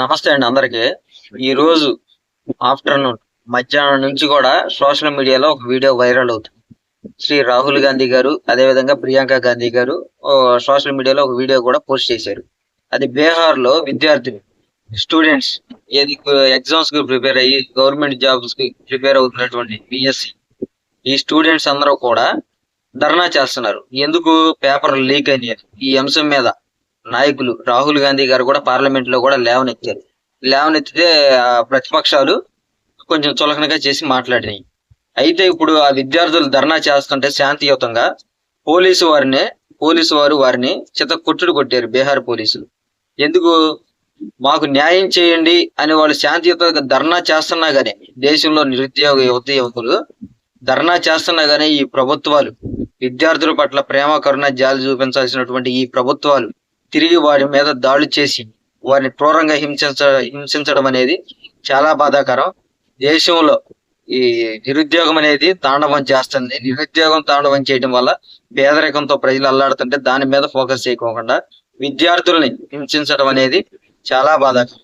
నమస్తే అండి అందరికి. ఈ రోజు ఆఫ్టర్నూన్ మధ్యాహ్నం నుంచి కూడా సోషల్ మీడియాలో ఒక వీడియో వైరల్ అవుతుంది. శ్రీ రాహుల్ గాంధీ గారు అదే విధంగా ప్రియాంక గాంధీ గారు ఓ సోషల్ మీడియాలో ఒక వీడియో కూడా పోస్ట్ చేశారు. అది బీహార్లో విద్యార్థులు స్టూడెంట్స్ ఏది ఎగ్జామ్స్కి ప్రిపేర్ అయ్యి గవర్నమెంట్ జాబ్స్కి ప్రిపేర్ అవుతున్నటువంటి బిఎస్సి ఈ స్టూడెంట్స్ అందరూ కూడా ధర్నా చేస్తున్నారు. ఎందుకు పేపర్ లీక్ అయినాయి ఈ అంశం మీద నాయకులు రాహుల్ గాంధీ గారు కూడా పార్లమెంట్లో కూడా లేవనెత్తారు. లేవనెత్తితే ప్రతిపక్షాలు కొంచెం చులకనగా చేసి మాట్లాడినాయి. అయితే ఇప్పుడు ఆ విద్యార్థులు ధర్నా చేస్తుంటే శాంతియుతంగా పోలీసు వారిని పోలీసు వారు వారిని చిత కొట్టుడు కొట్టారు బీహార్ పోలీసులు. ఎందుకు? మాకు న్యాయం చేయండి అని వాళ్ళు శాంతియుతంగా ధర్నా చేస్తున్నా గానీ దేశంలో నిరుద్యోగ యువత యువకులు ధర్నా చేస్తున్నా గానీ ఈ ప్రభుత్వాలు విద్యార్థుల పట్ల ప్రేమ కరుణ జాలి చూపించాల్సినటువంటి ఈ ప్రభుత్వాలు తిరిగి వారి మీద దాడులు చేసి వారిని క్రూరంగా హింసించ హింసించడం అనేది చాలా బాధాకరం. దేశంలో ఈ నిరుద్యోగం అనేది తాండవం చేస్తుంది. నిరుద్యోగం తాండవం చేయడం వల్ల పేదరికంతో ప్రజలు అల్లాడుతుంటే దాని మీద ఫోకస్ చేయకోకుండా విద్యార్థుల్ని హింసించడం అనేది చాలా బాధాకరం.